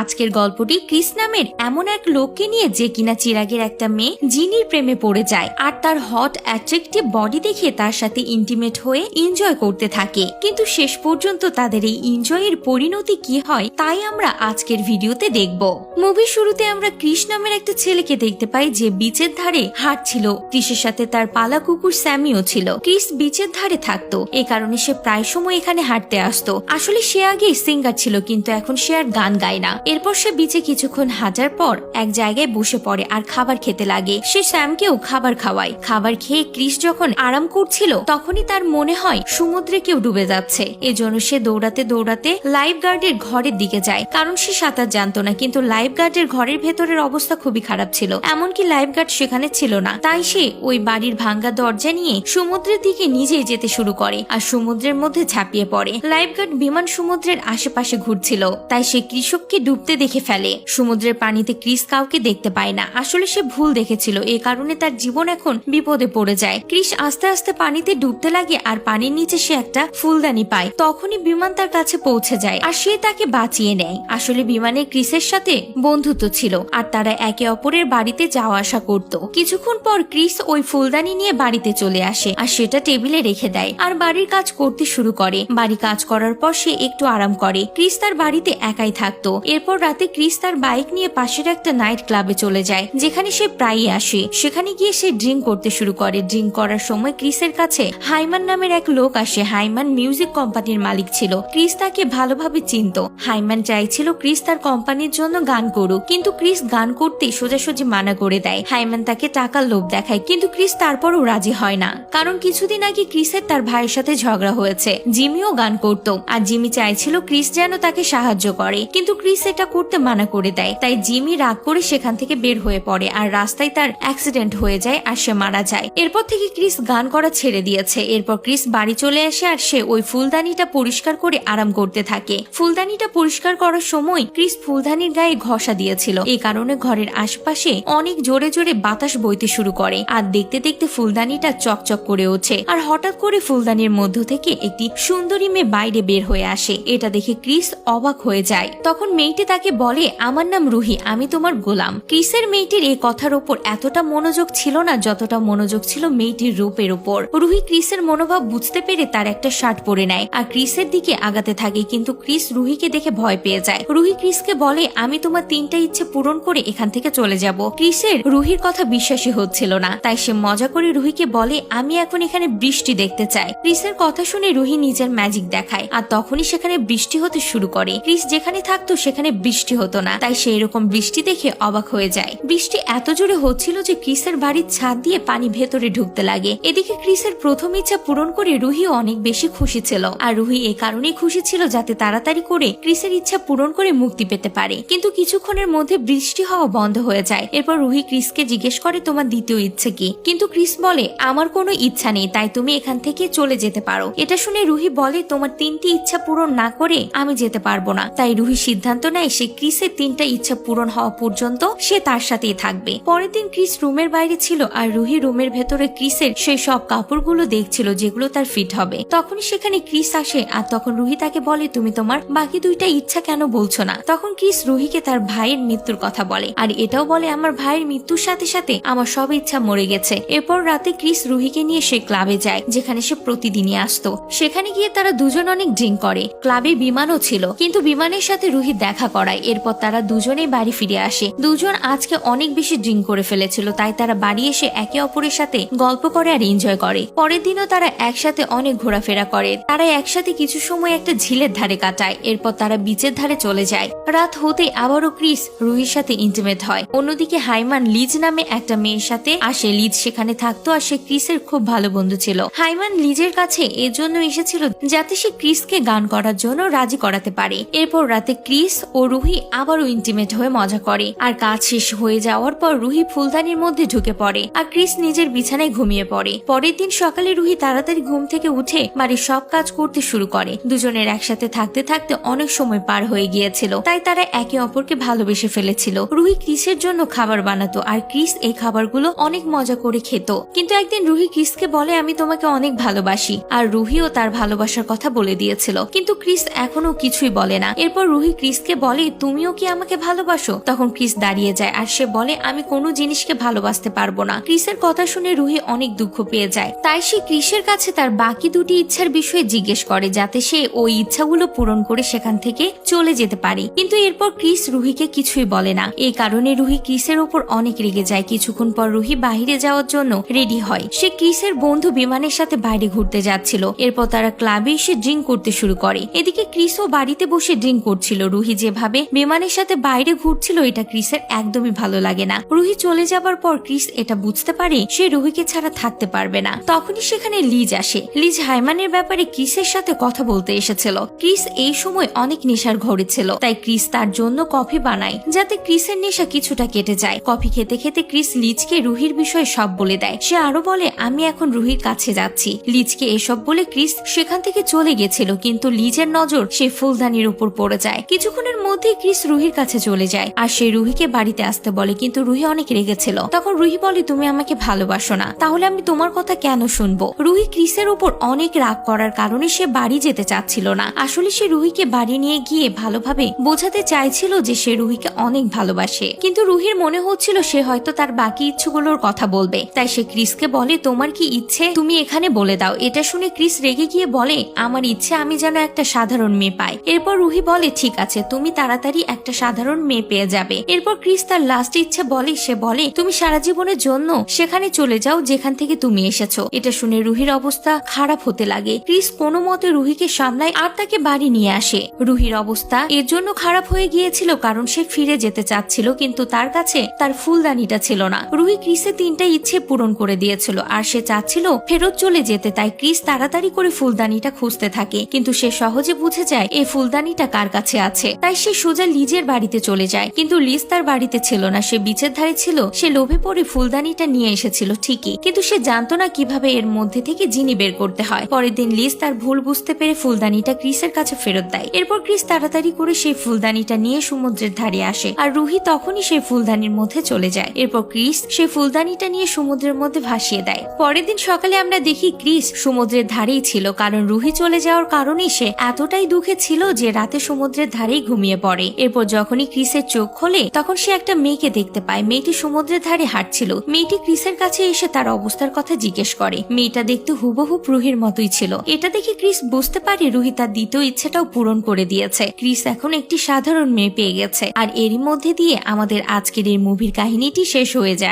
আজকের গল্পটি ক্রিস নামের এমন এক লোককে নিয়ে যে কিনা চিরাগের একটা মেয়ে জিনির প্রেমে পড়ে যায় আর তার হট অ্যাট্রাকটিভ বডি দেখে তার সাথে ইন্টিমেট হয়ে এনজয় করতে থাকে। কিন্তু শেষ পর্যন্ত তাদের এই এনজয়ের পরিণতি কি হয়, তাই আমরা আজকের ভিডিওতে দেখব। মুভির শুরুতে আমরা ক্রিস নামের একটা ছেলেকে দেখতে পাই যে বিচের ধারে হাঁটছিল। ক্রিসের সাথে তার পালা কুকুর স্যামিও ছিল। ক্রিস বিচের ধারে থাকতো। এ কারণে সে প্রায় সময় এখানে হাঁটতে আসতো। আসলে সে আগে সিঙ্গার ছিল, কিন্তু এখন সে আর গান গায় না। এরপর সে বিচে কিছুক্ষণ হাঁটার পর এক জায়গায় বসে পড়ে আর খাবার খেতে লাগে। সে স্যামকেও খাবার খাওয়ায়। খাবার খেয়ে ক্রিস যখন আরাম করছিল, তখনই তার মনে হয় সমুদ্রে কেউ ডুবে যাচ্ছে। এজন্য সে দৌড়াতে দৌড়াতে লাইফ গার্ডের ঘরের দিকে যায়। কারণ সে সাঁতার জানতো না, কিন্তু লাইফ গার্ডের ঘরের ভেতরের অবস্থা খুবই খারাপ ছিল। এমনকি লাইফ গার্ড সেখানে ছিল না। তাই সে ওই বাড়ির ভাঙ্গা দরজা নিয়ে সমুদ্রের দিকে নিজেই যেতে শুরু করে আর সমুদ্রের মধ্যে ঝাঁপিয়ে পড়ে। লাইফ গার্ড বিমান সমুদ্রের আশেপাশে ঘুরছিল। তাই সে কৃষককে ডুবতে দেখে ফেলে। সমুদ্রের পানিতে ক্রিস কাউকে দেখতে পায় না। আসলে সে ভুল দেখেছিল। এ কারণে তার জীবন এখন বিপদে পড়ে যায়। ক্রিস আস্তে আস্তে পানিতে ডুবতে লাগে আর পানির নিচে সে একটা ফুলদানি পায়। তখনই বিমান তার কাছে পৌঁছে যায় আর সে তাকে বাঁচিয়ে নেয়। আসলে বিমানে ক্রিসের সাথে বন্ধুত্ব ছিল আর তারা একে অপরের বাড়িতে যাওয়া আসা করত। কিছুক্ষণ পর ক্রিস ওই ফুলদানি নিয়ে বাড়িতে চলে আসে আর সেটা টেবিলে রেখে দেয় আর বাড়ির কাজ করতে শুরু করে। বাড়ি কাজ করার পর সে একটু আরাম করে। ক্রিস তার বাড়িতে একাই থাকতো। এরপর রাতে ক্রিস তার বাইক নিয়ে পাশের একটা নাইট ক্লাবে চলে যায়, যেখানে সে প্রায়ই আসে। সেখানে গিয়ে সে ড্রিঙ্ক করতে শুরু করে। ড্রিঙ্ক করার সময় ক্রিসের কাছে হাইমান নামের এক লোক আসে। হাইমান মিউজিক কোম্পানির মালিক ছিল। ক্রিস তাকে ভালোভাবে চিনত। হাইমান চাইছিল ক্রিস তার কোম্পানির জন্য গান করুক, কিন্তু ক্রিস গান করতে সোজাসুজি মানা করে দেয়। হাইমান তাকে টাকার লোভ দেখায়, কিন্তু ক্রিস তারপরও রাজি হয় না। কারণ কিছুদিন আগে ক্রিসের তার ভাইয়ের সাথে ঝগড়া হয়েছে। জিমিও গান করত, আর জিমি চাইছিল ক্রিস যেন তাকে সাহায্য করে। কিন্তু ক্রিস এটা করতে মানা করে দেয়। তাই জিমি রাগ করে সেখান থেকে বের হয়ে পড়ে আর রাস্তায় তার অ্যাক্সিডেন্ট হয়ে যায় আর সে মারা যায়। এরপর থেকে ক্রিস গান করা ছেড়ে দিয়েছে। এরপর ক্রিস বাড়ি চলে আসে আর সে ওই ফুলদানিটা পরিষ্কার করে আরাম করতে থাকে। ফুলদানিটা পরিষ্কার করার সময় ক্রিস ফুলদানির গায়ে ঘষা দিয়েছিল। এই কারণে ঘরের আশপাশে অনেক জোরে জোরে বাতাস বইতে শুরু করে। আর দেখতে দেখতে ফুলদানিটা চকচক করে ওঠে। আর হঠাৎ করে ফুলদানির মধ্য থেকে একটি সুন্দরী মেয়ে বাইরে বের হয়ে আসে। এটা দেখে ক্রিস অবাক হয়ে যায়। তখন মেয়েটি তাকে বলে, আমার নাম রুহি, আমি তোমার গোলাম। ক্রিসের মেয়েটির এই কথার ওপর এতটা মনোযোগ ছিল না যতটা মনোযোগ ছিল মেয়েটির রূপের উপর রুহি ক্রিসের মনোভাব বুঝতে পেরে তার একটা শার্ট পরে নেয় আর ক্রিসের দিকে আগাতে থাকে, কিন্তু ক্রিস রুহিকে দেখে ভয় পেয়ে যায়। রুহি ক্রিসকে বলে, আমি তোমার তিনটা ইচ্ছে পূরণ করে এখান থেকে চলে যাব। ক্রিসের রুহির কথা বিশ্বাসই হচ্ছিল না, তাই সে মজা করে রুহিকে বলে, আমি এখন এখানে বৃষ্টি দেখতে চাই। ক্রিসের কথা শুনে রুহি নিজের ম্যাজিক দেখায় আর তখনই সেখানে বৃষ্টি হতে শুরু করে। ক্রিস যেখানে থাকতো সেখানে বৃষ্টি হতো না। তাই সেই রকম বৃষ্টি দেখে অবাক হয়ে যায়। বৃষ্টি এত জোরে হচ্ছিল যে ক্রিসের বাড়ির ছাদ দিয়ে পানি ভেতরে ঢুকতে লাগে। এদিকে ক্রিসের প্রথম ইচ্ছা পূরণ করে রুহিও অনেক বেশি খুশি ছিল। আর রুহি এ কারণেই খুশি ছিল যাতে তাড়াতাড়ি করে ক্রিসের ইচ্ছা পূরণ করে মুক্তি পেতে পারে। কিন্তু কিছুক্ষণের মধ্যে বৃষ্টি হওয়া বন্ধ হয়ে যায়। এরপর রুহি ক্রিসকে জিজ্ঞেস করে, তোমার দ্বিতীয় ইচ্ছে কি? কিন্তু ক্রিস বলে, আমার কোনো ইচ্ছা নেই, তাই তুমি এখান থেকে চলে যেতে পারো। এটা শুনে রুহি বলে, তোমার তিনটি ইচ্ছা পূরণ না করে আমি যেতে পারব না। তাই রুহি সিদ্ধান্ত নেয় সে ক্রিসের তিনটা ইচ্ছা পূরণ হওয়া পর্যন্ত সে তার সাথেই থাকবে। পরের দিন ক্রিস রুমের বাইরে ছিল আর রুহি রুমের ভেতরে ক্রিসের সেই সব কাপড়গুলো দেখছিল যেগুলো তার ফিট হবে। তখনই সেখানে ক্রিস আসে আর তখন রুহি তাকে বলে, তুমি তোমার বাকি দুইটা ইচ্ছা কেন বলছো না? তখন ক্রিস রুহিকে তার ভাইয়ের মৃত্যুর কথা বলে আর এটাও বলে, আমার ভাইয়ের মৃত্যুর সাথে সাথে আমার সব ইচ্ছা মরে গেছে। এরপর রাতে ক্রিস রুহিকে নিয়ে সে ক্লাবে যায়, যেখানে সে প্রতিদিনই আসতো। সেখানে গিয়ে তারা দুজন অনেক ড্রিঙ্ক করে। ক্লাবে বিমানও ছিল, কিন্তু বিমানের সাথে রুহি দেখা করায়। এরপর তারা দুজনেই বাড়ি ফিরে আসে। দুজন আজকে অনেক বেশি ড্রিঙ্ক করে ফেলেছিল, তাই তারা বাড়ি এসে একে অপরের সাথে গল্প করে আর এনজয় করে। পরের দিনও তারা একসাথে অনেক ঘোরাফেরা করে। তারা একসাথে কিছু সময় একটা ঝিলের ধারে কাটায়। এরপর তারা বিচের ধারে চলে যায়। রাত হতে আবারও ক্রিস রুহির সাথে ইন্টিমেট হয়। অন্যদিকে হাইমান লিজ নামে একটা মেয়ের সাথে আসে। লিজ সেখানে থাকতো আর সে ক্রিসের খুব ভালো বন্ধু ছিল। হাইমান লিজের কাছে এর জন্য এসেছিল যাতে সে ক্রিসকে গান করার জন্য রাজি করাতে পারে। এরপর রাতে ক্রিস ও রুহি আবারও ইন্টিমেট হয়ে মজা করে। আর কাজ শেষ হয়ে যাওয়ার পর রুহি ফুলদানির মধ্যে ঢুকে পড়ে আর ক্রিস নিজের বিছানায় ঘুমিয়ে পড়ে। পরের দিন সকালে রুহি তাড়াতাড়ি ঘুম থেকে উঠে বাড়ির সব কাজ করতে শুরু করে। দুজনের একসাথে থাকতে থাকতে অনেক সময় পার হয়ে গিয়েছিল, তাই তারা একে অপরকে ভালোবেসে ফেলেছিল। রুহি ক্রিসের জন্য খাবার বানাতো আর ক্রিস এই খাবারগুলো অনেক মজা করে খেত। কিন্তু একদিন রুহি ক্রিসকে বলে, আমি তোমাকে অনেক ভালোবাসি। আর রুহিও তার ভালোবাসার কথা বলে দিয়েছিল। কিন্তু ক্রিস এখনও কিছুই বলে না। এরপর রুহি ক্রিসকে বলে, তুমিও কি আমাকে ভালোবাসো? তখন ক্রিস দাঁড়িয়ে যায় আর সে বলে, আমি কোনো জিনিসকে ভালোবাসতে পারব না। ক্রিসের কথা শুনে রুহি অনেক দুঃখ পেয়ে যায়। তাই সে ক্রিসের কাছে তার বাকি দুটি ইচ্ছার বিষয়ে জিজ্ঞেস করে, যাতে সে ওই ইচ্ছাগুলো পূরণ করে সেখান থেকে চলে যেতে পারে। কিন্তু এরপর ক্রিস রুহিকে কিছুই বলে না। এই কারণে রুহি ক্রিসের ওপর অনেক রেগে যায়। কিছুক্ষণ পর রুহি বাইরে যাওয়ার জন্য রেডি হয়। সে ক্রিসের বন্ধু বিমানের সাথে বাইরে ঘুরতে যাচ্ছিল। এরপর তারা ক্লাবে এসে ড্রিঙ্ক করতে শুরু করে। এদিকে ক্রিসও বাড়িতে বসে ড্রিঙ্ক করছিল। রুহি যেভাবে বিমানের সাথে বাইরে ঘুরছিল এটা ক্রিসের একদমই ভালো লাগে না। রুহি চলে যাবার পর ক্রিস এটা বুঝতে পারে সে রুহিকে ছাড়া থাকতে পারবে না। তখনই সেখানে লিজ আসে। লিজ হাইমানের ব্যাপারে ক্রিসের সাথে কথা বলতে এসেছিল। ক্রিস এই সময় অনেক নেশার ঘরে ছিল, তাই ক্রিস তার জন্য কফি বানায়, যাতে ক্রিসের নেশা কিছুটা কেটে যায়। কফি খেতে খেতে ক্রিস লিজকে রুহির বিষয়ে সব বলে দেয়। সে আরও বলে, আমি এখন রুহির কাছে যাচ্ছি। লিজকে এসব বলে ক্রিস সেখান থেকে চলে গেছিল, কিন্তু লিজের নজর সেই ফুলদানির উপর পড়ে যায়। কিছুক্ষণের মধ্যে ক্রিস রুহির কাছে চলে যায়। আর সে রুহিকে বাড়িতে আসতে বলে, কিন্তু রুহি অনেক রেগেছিল। তখন রুহি বলে, তুমি আমাকে ভালোবাসো না। তাহলে আমি তোমার কথা কেন শুনব? রুহি ক্রিসের উপর অনেক রাগ করার কারণে সে বাড়ি যেতে চাচ্ছিল না। আসলে সে রুহিকে বাড়ি নিয়ে গিয়ে ভালোভাবে বোঝাতে চাইছিল যে সে রুহিকে অনেক ভালোবাসে। কিন্তু রুহির মনে হচ্ছিল, সে হয়তো তার বাকি ইচ্ছুগুলোর কথা বলবে। তাই সে ক্রিসকে বলে, তোমার কি ইচ্ছে? তুমি এখানে বলে দাও। এটা শুনে ক্রিস রেগে গিয়ে বলে, আমার ইচ্ছে আমি যেন একটা সাধারণ মেয়ে পাই। এরপর রুহি বলে, ঠিক আছে, তুমি তাড়াতাড়ি একটা সাধারণ মেয়ে পেয়ে যাবে। এরপর ক্রিস তার লাস্ট ইচ্ছে বলে, সে বলে, তুমি সারা জীবনের জন্য সেখানে চলে যাও যেখান থেকে তুমি এসেছ। এটা শুনে রুহির অবস্থা খারাপ হতে লাগে। ক্রিস কোনো মতে রুহিকে সামলায় আর তাকে বাড়ি নিয়ে আসে। রুহির অবস্থা এর জন্য খারাপ হয়ে গিয়েছিল কারণ সে ফিরে যেতে চাচ্ছিল, কিন্তু তার কাছে তার ফুলদানিটা ছিল না। রুহি ক্রিসের তিনটা ইচ্ছে পূরণ করে দিয়েছিল, আর সে চাচ্ছিল ফেরত চলে যেতে, তাই ক্রিস তাড়াতাড়ি করে ফুলদানিটা খুঁজতে থাকে। কিন্তু সে সহজে বুঝে যায় এই ফুলদানিটা কার কাছে আছে? তাই সে সোজা লিজের বাড়িতে চলে যায়। কিন্তু লিজ তার বাড়িতে ছিল না। সে বিচের ধারে ছিল। সে লোভে পড়ে ফুলদানিটা নিয়ে এসেছিল, ঠিকই। কিন্তু সে জানতো না কীভাবে এর মধ্যে থেকে জিনি বের করতে হয়। পরের দিন লিজ তার ভুল বুঝতে পেরে ফুলদানিটা ক্রিসের কাছে ফেরত দেয়। এরপর ক্রিস তাড়াতাড়ি করে সেই ফুলদানিটা নিয়ে সমুদ্রের ধারে আসে। আর রুহি তখনই সেই ফুলদানির মধ্যে চলে যায়। এরপর ক্রিস সেই ফুলদানিটা নিয়ে সমুদ্রের মধ্যে ভাসিয়ে দেয়। পরের দিন সকালে আমরা দেখি ক্রিস সমুদ্রের ধারেই ছিল। কারণ রুহি চলে যাওয়ার কারণে সে এতটাই দুঃখে ছিল যে রাতে সমুদ্রের ধারেই ঘুমিয়ে পড়ে। এরপর যখনই ক্রিসের চোখ খোলে, তখন সে একটা মেয়েকে দেখতে পায়। মেয়েটি সমুদ্রের ধারে হাঁটছিল। মেয়েটি ক্রিসের কাছে এসে তার অবস্থার কথা জিজ্ঞেস করে। মেয়েটা দেখতে হুবহু রুহির মতোই ছিল। এটা দেখে ক্রিস বুঝতে পারে রুহি তার দ্বিতীয় ইচ্ছাটাও পূরণ করে দিয়েছে। ক্রিস এখন একটি সাধারণ মেয়ে পেয়ে গেছে। আর এরই মধ্যে দিয়ে আমাদের আজকের এই মুভির কাহিনীটি শেষ হয়ে যায়।